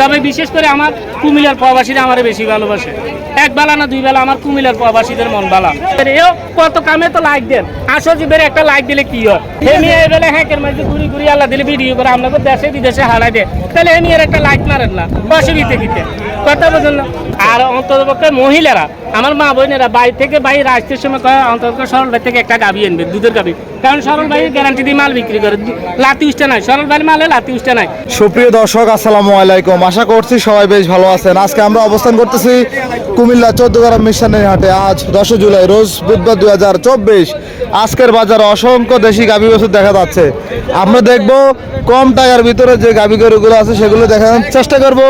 তবে বিশেষ করে আমার কুমিলার প্রবাসীরা আমার বেশি ভালোবাসে। এক বেলা না দুই বেলা আমার কুমিল্লার প্রবাসীদের মন বালা এও কত কামে তো লাইক দেন। আসো জীবের একটা লাইক দিলে কি হয়? হেমি মধ্যে ঘুরি ঘুরি আল্লাহ দিলে ভিডিও করে আপনাকে দেশে বিদেশে হারাই দেয়। তাহলে এর একটা লাইক মারেন না। অসুবিধে দিতে কথা বলছেন আর অন্তত মহিলারা আমার মা বোনেরা বাইরে থেকে বাইরে আসতে সময় কয়, অন্তত সরল ভাই থেকে একটা গাবি আনবে, দুধের গাবি কারণ সরল ভাই গ্যারান্টি দিয়ে মাল বিক্রি করে লাতি উষ্টা নাই। সরল ভাইয়ের মালে লাতি উষ্টা নাই। সুপ্রিয় দর্শক, আসসালামু আলাইকুম। আশা করছি সবাই বেশ ভালো আছেন। আজকে আমরা অবস্থান করতেছি কুমিল্লা চোদ্দগ্রাম মিশনের হাটে। আজ দশ জুলাই, রোজ বুধবার দুই হাজার চব্বিশ। আজকের বাজারে অসংখ্য দেশি গাভী বছর দেখা যাচ্ছে। আমরা দেখব কম টাকার ভিতরে যে গাভী গরুগুলো আছে, সেগুলো দেখানোর চেষ্টা করব।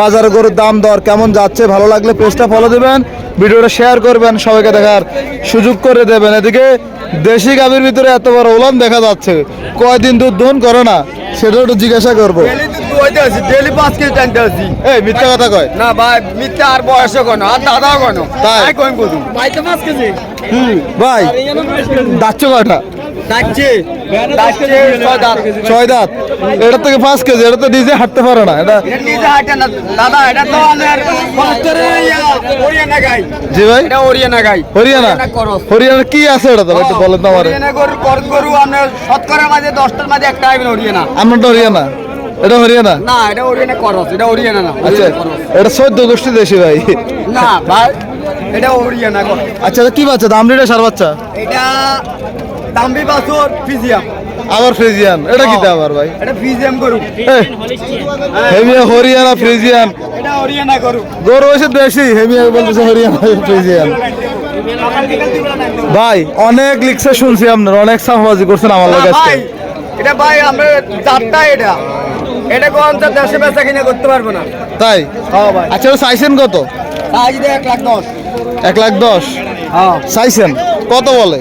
বাজারে গরুর দাম দর কেমন যাচ্ছে, ভালো লাগলে পেজটা ফলো দেবেন। ভিডিওটা শেয়ার করবেন সবাইকে দেখার সুযোগ করে দেবেন। এদিকে দেশি গাভীর ভিতরে এত বড় ওলান দেখা যাচ্ছে। কয়দিন দুধ দোন করে না? সেটা একটু জিজ্ঞাসা করব। ডেলি দুধ ডেলি পাঁচ কেজি টানতে আছি এই মিথ্যা কথা কয়। না ভাই মিথ্যা আর বয়স কোনো? আর দাদাও কোনো? তাই? পাঁচ কেজি। ভাই দাচ্ছ কয়টা? ছয় দাঁত। এটা থেকে পাঁচ কেজি এটা তো নিজে হাঁটতে পারে না। এটা এটা নিজে হাঁটে না। দাদা এটা তো আমার পঁচাত্তরের হরিয়ানা গাই। জি ভাই? হরিয়ানা গাই। হরিয়ানা? হরিয়ানা কি আছে এটা তো? একটু বলেন তো আমারে। গরু আপনার শতকরার মাঝে দশটার মাঝে একটা আইবেন হরিয়ানা। আপনারটা হরিয়ানা। এটা হরিয়ানা? না এটা হরিয়ানা করস এটা হরিয়ানা না আচ্ছা এটা চোদ্দ গোষ্ঠী দেশি ভাই। না ভাই এটা হরিয়ানা আচ্ছা কি বাচ্চা? দাম রেটে সার বাচ্চা? এটা দাম্বি বাছর ফিজিয়াম। আবার ফ্রিজিয়ান। এটা কি আবার ভাই? এটা ফিজিয়াম গরু। হেমিয়া হরিয়ানা ফ্রিজিয়ান। এটা হরিয়ানা গরু। গরু হয়েছে দেশি হেমিয়া বলতেছে হরিয়ানা ফ্রিজিয়ান। ভাই অনেক লিখছে শুনছি আপনার। অনেক সাফবাজি করছেন আমার ভাই এটা ভাই আমরা চারটা এটা। এটা কোন তো দেশে বেচা কিনে করতে পারব না। তাই? হ্যাঁ ভাই। আচ্ছা চাইছেন কত? এক লাখ দশ। এক লাখ দশ? হ্যাঁ চাইছেন? কত বলে?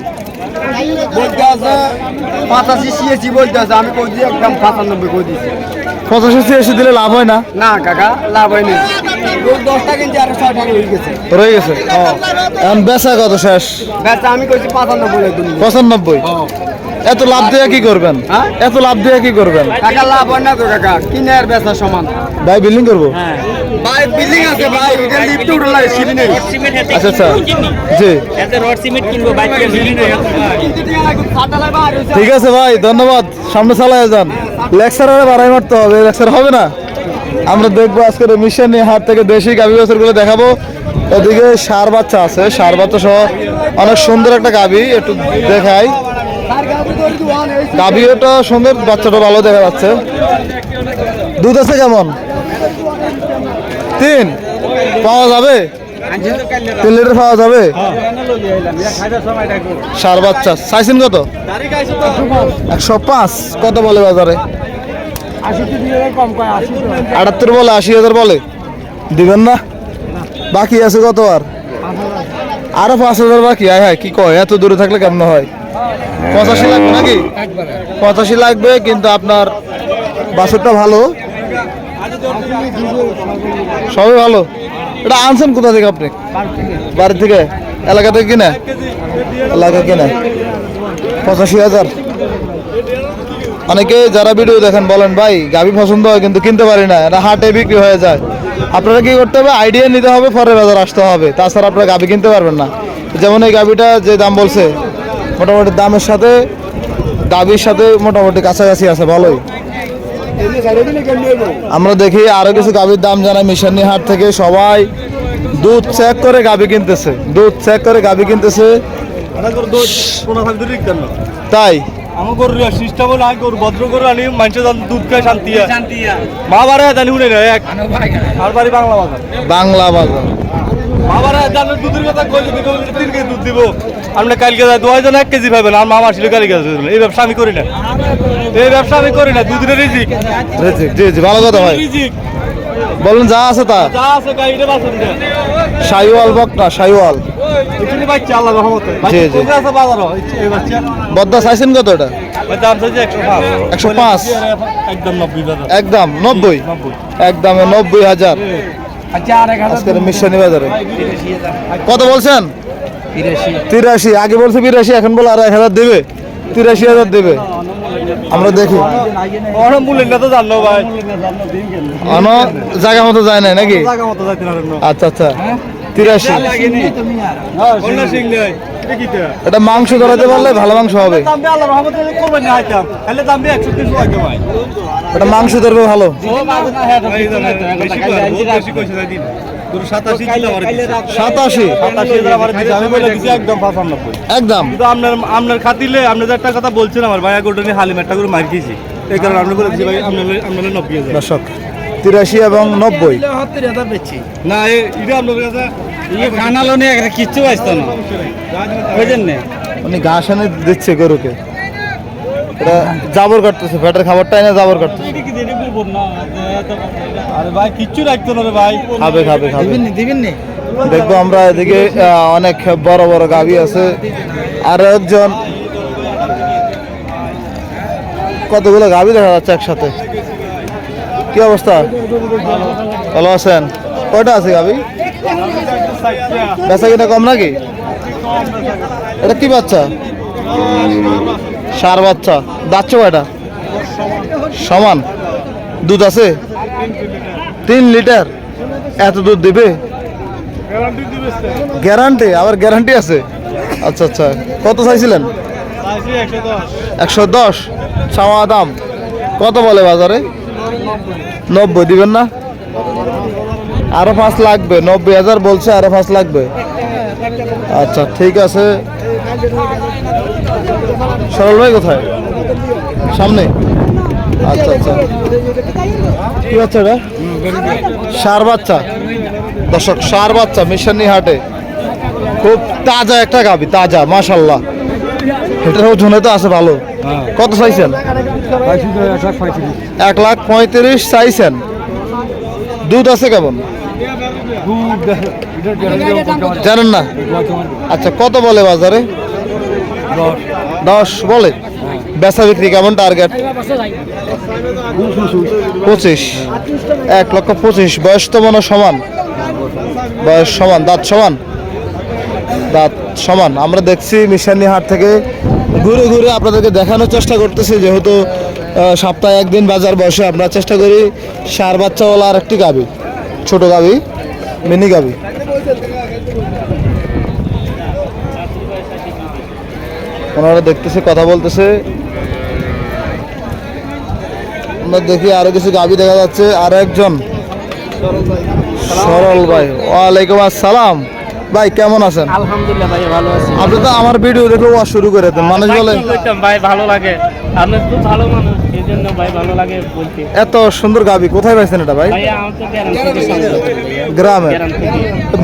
বলতে আছে পঁচাশি সিএসি বলতে আছে আমি কই দিয়ে একদম পঁচানব্বই কই দিয়েছি পঁচাশি সিএসি দিলে লাভ হয় না? না কাকা লাভ হয়নি। না দশটা কিনছি আর ছয় টাকা হয়ে গেছে। রয়ে গেছে? বেচা কত শেষ? বেচা আমি কইছি পঁচানব্বই পঁচানব্বই? এত লাভ দিয়ে কি করবেন? হ্যাঁ? এত লাভ দিয়ে কি করবেন? কাকা লাভ হয় না তো কাকা কিনে আর বেচা সমান। ভাই বিল্ডিং করব? ভাই বিল্ডিং আছে ভাই এটা লিফট উঠে লাগে সিঁড়ি নেই আচ্ছা আচ্ছা। জি রড সিমেন্ট কিনবো বাইক কিন্তু টিয়া লাগবে, ছাতা লাগবে, আর ঠিক আছে ভাই ধন্যবাদ। সামনে চালায় যান। লেকচার বাড়াই মারতে হবে লেকচার হবে না? আমরা দেখব আজকের মিশন নিয়ে হাট থেকে দেশি গাভী বছরগুলো দেখাবো। এদিকে সার বাচ্চা আছে সার বাচ্চা সহ অনেক সুন্দর একটা গাভী একটু দেখাই। গাভীটা সুন্দর বাচ্চাটা ভালো দেখা যাচ্ছে। দুধ আছে কেমন? তিন। পাওয়া যাবে? তিন লিটার পাওয়া যাবে? সার বাচ্চা। চাইছেন কত? একশো পাঁচ। কত বলে বাজারে? আটাত্তর বলে, আশি হাজার বলে। দিবেন না? বাকি আছে কত আর? আরও পাঁচ হাজার বাকি। আয় হ্যাঁ কি কয়? এত দূরে থাকলে কেমন হয়? পঁচাশি লাগবে নাকি? পঁচাশি লাগবে, কিন্তু আপনার বাছরটা ভালো। সবই ভালো। এটা আনছেন কোথা থেকে আপনি? বাড়ি থেকে? এলাকা থেকে কিনা? এলাকা কিনা। পঁচাশি হাজার। অনেকে যারা ভিডিও দেখেন বলেন, ভাই, গাভি পছন্দ হয়, কিন্তু কিনতে পারি না। এটা হাটে বিক্রি হয়ে যায়। আপনারা কি করতে হবে? আইডিয়া নিতে হবে পরে বাজার আসতে হবে। তাছাড়া আপনারা গাভি কিনতে পারবেন না। যেমন এই গাভিটা যে দাম বলছে মোটামুটি দামের সাথে গাভির সাথে মোটামুটি কাছাকাছি আছে ভালোই। আমরা দেখি আরও কিছু গাভীর দাম জানাই মিশানি হাট থেকে সবাই দুধ চেক করে গাভী কিনতেছে দুধ চেক করে গাভী কিনতেছে। তাই? আমার গরু সিস্টেম হলো আমি গরু ভদ্র গরু আনি মানুষের দুধ খায় শান্তি। মা বারে জানি শুনে না এক। আর বাড়ি বাংলা বাজার। বাংলা বাজার। দুধের কথা তিন কেজি দুধ দিব? আপনি কালকে দু এক কেজি পাবেন আর মা আসলে কালকে এই ব্যবসা আমি করি না। এই ব্যবসা আমি করি না দুধের রিজিক। জি জি জি ভালো কথা ভাই। রিজিক। বলুন যা আছে তা। যা আছে গাই এটা বাসন দে সাইওয়াল বক না সাইওয়াল এখানে বাচ্চা আল্লাহ রহমতে। জি, জি। আছে বাজার এই বাচ্চা। বদ্দা চাইছেন কত এটা? দাম চাইছে। একদম নব্বই বাজার। একদম হাজার। আজকের মিশানি বাজারে। কত বলছেন? তিরাশি। আগে বলছে বিরাশি, এখন বলে আর এক হাজার দেবে। তিরাশি হাজার দেবে। আমরা দেখি। জায়গা মতো যায় নাই নাকি? আচ্ছা আচ্ছা। তিরাশি। এটা মাংস ধরাতে পারলে ভালো মাংস হবে। দাম দিয়ে আল্লাহর রহমতে করবেন না হাইতাম তাহলে দাম দিয়ে একশো তিনশো হয়তো ভাই। এটা মাংস ধরবে ভালো। দিচ্ছি একদম একদম। আপনার আপনার খাতিলে আপনি যে একটা কথা বলছেন আমার ভাই গোটা নিয়ে হালিম একটা করে মার খেয়েছি। এই কারণে আপনি বলে দিচ্ছি ভাই আপনার আপনার নব্বই দর্শক তিরাশি এবং নব্বই। না কানালো নিয়ে কিচ্ছু আসতো না। বুঝলেন উনি ঘাস এনে দিচ্ছে গরুকে। এটা জাবর কাটতেছে ফ্যাটের খাবারটা এনে জাবর কাটতেছে। আরে ভাই কিচ্ছু রাখতো না রে ভাই। খাবে খাবে খাবে। দিবেন নি দেখব আমরা এদিকে অনেক বড় বড় গাভি আছে। আর একজন কতগুলো গাভি দেখা যাচ্ছে একসাথে? কি অবস্থা? ভালো আছেন? কয়টা আছে গাভি বেচা কিনা কম নাকি? এটা কি বাচ্চা? সার বাচ্চা। যাচ্ছে কয়টা? সমান। দুধ আছে? তিন লিটার। এত দুধ দিবে? গ্যারান্টি? আবার গ্যারান্টি আছে? আচ্ছা আচ্ছা। কত চাইছিলেন? একশো দশ। চাওয়া দাম। কত বলে বাজারে? নব্বই, দিবেন না? আরও পাঁচ লাগবে, নব্বই হাজার বলছে, আরও পাঁচ লাগবে। আচ্ছা ঠিক আছে। সরল ভাই কোথায়? সামনে? আচ্ছা আচ্ছা। কি বাচ্চা এটা? সার বাচ্চা। দর্শক, সার বাচ্চা, মিশানি হাটে। খুব তাজা একটা গাবি, তাজা মাশাল্লাহ এটার ওজনে তো আছে ভালো। কত চাইছেন? এক লাখ পঁয়ত্রিশ চাইছেন। দুধ আছে কেমন? জানেন না? আচ্ছা কত বলে বাজারে? দশ বলে। বেচা বিক্রি কেমন টার্গেট পঁচিশ। এক লক্ষ পঁচিশ। বয়স তো মনে সমান। বয়স সমান দাঁত সমান? দাঁত সমান। আমরা দেখছি মিশানি হাট থেকে ঘুরে ঘুরে আপনাদেরকে দেখানোর চেষ্টা করতেছি, যেহেতু সপ্তাহে একদিন বাজার বসে আমরা চেষ্টা করি সার বাচ্চাওয়ালা আর একটি গাবি, ছোট গাবি, মিনি গাবি। ওনারা দেখতেছে, কথা বলতেছে। আমরা দেখি আরও কিছু গাবি দেখা যাচ্ছে। আর একজন সরল ভাই। ওয়ালাইকুম আসসালাম। ভাই কেমন আছেন? আলহামদুলিল্লাহ ভাই ভালো আছি। আপনি তো আমার ভিডিও দেখে ওয়াশ শুরু করে দেন। মানুষ বলে ভাই ভালো লাগে। আপনি খুব ভালো মানুষ। জন্য ভাই ভালো লাগে বলতে। এত সুন্দর গাবি কোথায় পাইছেন এটা ভাই। গ্রামে?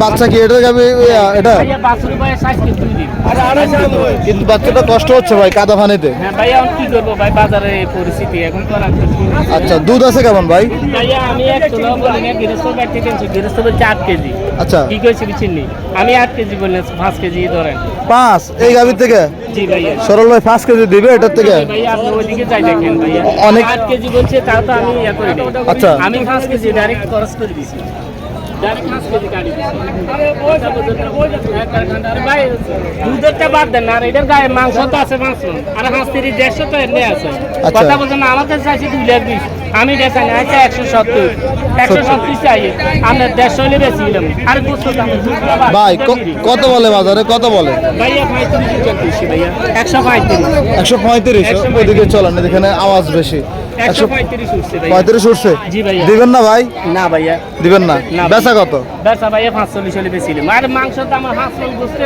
বাচ্চা কি এটা গাবি এটা? কিন্তু বাচ্চাটা কষ্ট হচ্ছে ভাই কাদা পানিতে। হ্যাঁ ভাইয়া আমি কি করব ভাই? বাজারে এই পরিস্থিতি এখন তো আর আমি তো- আচ্ছা দুধ আছে কেমন ভাই? আচ্ছা। কি চিনি? আমি আট কেজি বললেন পাঁচ কেজি ধরেন। পাঁচ এই গাবির থেকে? সরল ভাই পাঁচ কেজি দিবে এটার থেকে অনেক- কেজি বলছে তা তো আমি ইয়ে। আচ্ছা। আমি পাঁচ কেজি ডাইরেক্ট খরচ করে দিছি দুধেরটা বাদ দেন আর এটার গায়ে মাংস তো আছে মাংস আর হাঁস তিরিশ দেড়শো তো এমনি আছে আচ্ছা। কথা বলছেন না চাইছি দুই লাখ বিশ। আমি এটা না আচ্ছা একশো সত্তর। একশো সত্তর। চাই। আমরা দেড়শো হলে বেশি আর বুঝতে ভাই কত বলে বাজারে? কত বলে? ভাইয়া পঁয়ত্রিশ ভাইয়া। একশো পঁয়ত্রিশ। একশো পঁয়ত্রিশ? একশো চলেন এখানে আওয়াজ বেশি। একশো পঁয়ত্রিশ উঠছে। দিবেন না ভাই? না ভাইয়া। দিবেন না। না। বেচা কত? পাঁচচল্লিশ হলে বেশি। আর মাংস তো আমার হাঁস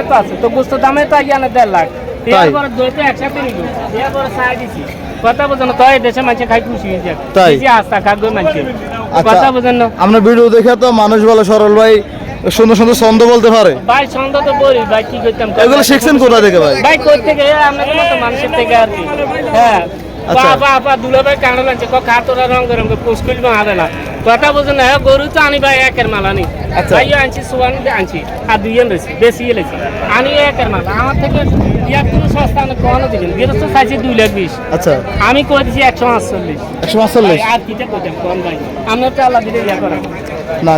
তো আছে। তো দামে তো আগে দেড় লাখ। এরপরে দই তো একসাথে নিল। এরপরে দিছি। কথা বোঝেন তো এই দেশে মানুষ খাই খুশি তাই? আস্থা খাগো মানুষ। আচ্ছা কথা বোঝেন। আপনার ভিডিও দেখে তো মানুষ বলে সরল ভাই সুন্দর সুন্দর ছন্দ বলতে পারে। ভাই ছন্দ তো বলি ভাই কি করতাম এগুলো শিখছেন কোথা থেকে ভাই? ভাই কই থেকে? আপনাদের মতো মানুষের থেকে আর কি। হ্যাঁ। আচ্ছা। বাবা আপা দুলো ভাই কাঁড়ো লাগছে ক খাতরা রঙ রঙ পুষ্কুল হারে না। কথা বোঝেন না হ্যাঁ, গরু তো আনি ভাই একের মাল আনি। আচ্ছা। ভাই আনছি সোয়ানি আনছি আর দুই জন রয়েছি বেশি এলেছি। আনি একের মাল। আমার থেকে ইয়ার কোনো সস্তা না কখনো দিবেন গৃহস্থ চাইছি দুই লাখ বিশ। আচ্ছা। আমি একশো আটচল্লিশ। একশো পাঁচচল্লিশ আর কিটা করতাম কম ভাই আমরা তো আল্লাহ দিলে ইয়া করা। না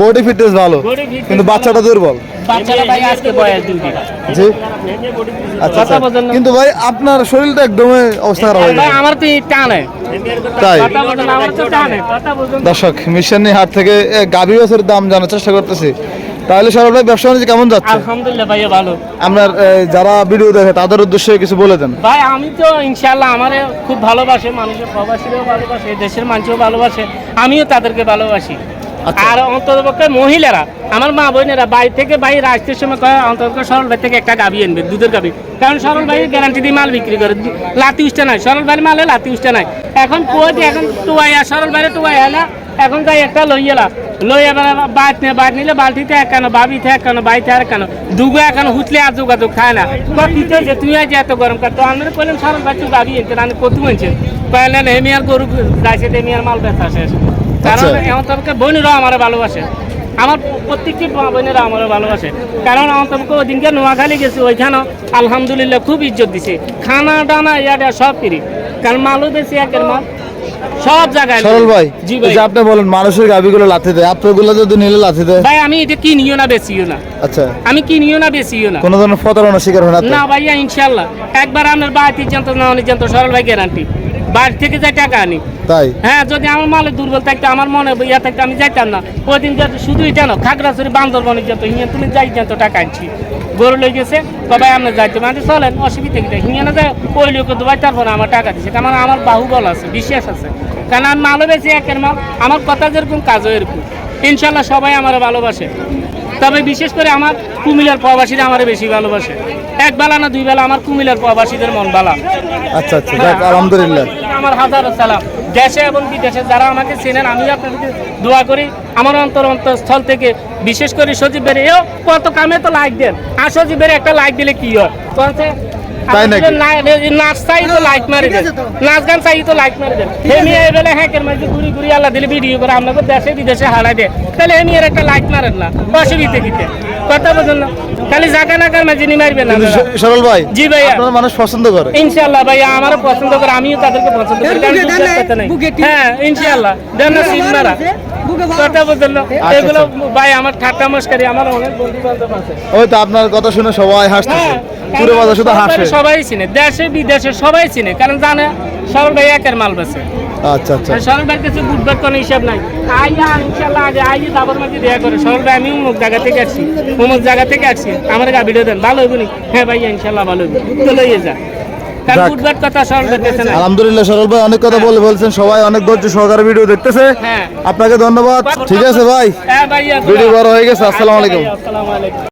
বডি ফিটনেস ভালো। কিন্তু বাচ্চাটা দুর্বল। বাচ্চারা ভাই আজকে বয়স দুই দিন। জি? আচ্ছা কথা আচ্ছা। কিন্তু ভাই আপনার শরীরটা একদমই অবস্থা খারাপ হয়ে গেছে। আমার তো টানে। তাই। দর্শক মিশন হাট থেকে গাভী বাছুরের দাম জানার চেষ্টা করতেছি। তাহলে সরল ভাই ব্যবসা বাণিজ্য কেমন যাচ্ছে? আলহামদুলিল্লাহ ভাইয়া ভালো। আপনার যারা ভিডিও দেখে তাদের উদ্দেশ্যে কিছু বলে দেন। ভাই আমি তো ইনশাল্লাহ আমার খুব ভালোবাসে মানুষের প্রবাসীরাও ভালোবাসে দেশের মানুষও ভালোবাসে আমিও তাদেরকে ভালোবাসি। আর অন্ততপক্ষে মহিলারা, আমার মা বোনেরা বাড়ি থেকে বাইরে আসতে সময় কয়, অন্ততপক্ষে সরল ভাই থেকে একটা গাবি আনবে, দুধের গাবি কারণ সরল ভাই গ্যারান্টি দিয়ে মাল বিক্রি করে লাতি উষ্টা নাই, সরল ভাইয়ের মালে লাতি উষ্টা নাই। এখন পোয়াতে এখন টুয়াইয়া, সরল ভাইরে টুয়াইয়া না, এখন তাই একটা লইয়েলা লই এবার বাদ নিয়ে বাদ নিলে বালতিতে এক কেন বাবিতে এক কেন বাইতে আর কেন দুগো এখন হুতলে আর যোগাযোগ খায় না। কিতে যে তুই আজ এত গরম কাট তো আমরা বললাম সরল ভাই, তুই গাবি এনতে আমি কত কয়েলেন হেমি আর গরু হেমি আর মাল বেচা শেষ। কারণ আচ্ছা। এমন তোমাকে বোনেরাও আমার ভালোবাসে। আমার প্রত্যেকটি বোনেরা আমার ভালোবাসে। কারণ আমার তোমাকে ওদিনকে নোয়াখালী গেছি ওইখানেও আলহামদুলিল্লাহ খুব ইজ্জত দিছে। খানা টানা ইয়াটা সব ফিরি। কারণ মালও বেশি একের মাল। সব জায়গায় সরল ভাই জি ভাই। যে আপনি বলেন মানুষের গাভীগুলো লাথি দেয়। আপনারগুলো যদি নিলে লাথি দেয়? ভাই আমি এটা কিনিও না না। আচ্ছা। আমি কিনিও না না। কোনো ধরনের প্রতারণার শিকার হয় না না ভাইয়া ইনশাল্লাহ একবার আপনার বাড়িতে জানতো না অনেক জানতো সরল ভাই গ্যারান্টি বাড়ি থেকে যাই টাকা আনি। তাই? হ্যাঁ যদি আমার মালে দুর্বল থাকতো আমার মনে ইয়া থাকতো আমি যাইতাম না। ওই দিন যাতে শুধু এটা না খাগড়াছড়ি বান্দরবনে যেত হিয়া তুমি যাই যেত টাকা আনছি। গরু লই গেছে সবাই আমরা যাইতে মানে চলেন অসুবিধা কি হিয়া না যায় ওই লোক দুবাই তারপর আমার টাকা দিছে। কারণ আমার বাহুবল আছে বিশ্বাস আছে। কারণ আমি মালও বেশি একের মাল। আমার কথা যেরকম কাজও এরকম। ইনশাল্লাহ সবাই আমার ভালোবাসে। তবে বিশেষ করে আমার কুমিল্লার প্রবাসীরা আমার বেশি ভালোবাসে। এক বেলা না দুই বেলা আমার কুমিল্লার প্রবাসীদের মন বালা। আচ্ছা আচ্ছা আলহামদুলিল্লাহ। আমার হাজারো সালাম। দেশে এবং বিদেশে যারা আমাকে চেনেন আমি আপনাদেরকে দোয়া করি। আমার অন্তর অন্তঃস্থল থেকে বিশেষ করে সজীব বের এও কত কামে তো লাইক দেন। আর সজীব বেরে একটা লাইক দিলে কি হয়? বলছে, তাই নাকি? নাচ চাই তো লাইক মারি দেন নাচ গান চাই তো লাইক মারি দেন হেমি এবেলে হ্যাকের মাঝে ঘুরি ঘুরি আল্লাহ দিলে ভিডিও করে আপনাকে দেশে বিদেশে হারাই দেয় তাহলে হেমি এর একটা লাইক মারেন না অসুবিধে দিতে। কথা বলছেন না? খালি জাগা নাগার মাঝে নি মারবেন না সরল ভাই জি ভাইয়া। আপনার মানুষ পছন্দ করে। ইনশাআল্লাহ ভাই আমারও পছন্দ করে আমিও তাদেরকে পছন্দ করি। হ্যাঁ ইনশাআল্লাহ। দেন না মারা। কথা বলল এগুলো ভাই আমার ঠাট্টা মস্কারি আমার অনেক বন্ধু বান্ধব আছে। ওই তো আপনার কথা শুনে সবাই হাসতেছে। হ্যাঁ, পুরো বাজার শুধু হাসে। সবাই চিনে দেশে বিদেশে সবাই চিনে কারণ জানে সরল ভাই একের মাল বেছে আচ্ছা আচ্ছা। সরল ভাইয়ের কাছে বুধবার কোনো হিসাব নাই। আইয়া ইনশাল্লাহ আগে আইয়ে দাবার মাঝে দেয়া করে। সরল ভাই আমি অমুক জায়গা থেকে আসছি অমুক জায়গা থেকে আসছি। আমার গা ভিডিও দেন ভালো হইব হ্যাঁ ভাইয়া ইনশাল্লাহ ভালো হইব। তো লইয়ে যা। আলহামদুলিল্লাহ সরল ভাই অনেক কথা বলে বলছেন সবাই অনেক ধৈর্য সহকারে ভিডিও দেখতেছে। হ্যাঁ। আপনাকে ধন্যবাদ। ঠিক আছে ভাই। হ্যাঁ ভিডিও বড় হয়ে গেছে। আসসালাম আসসালামু আলাইকুম।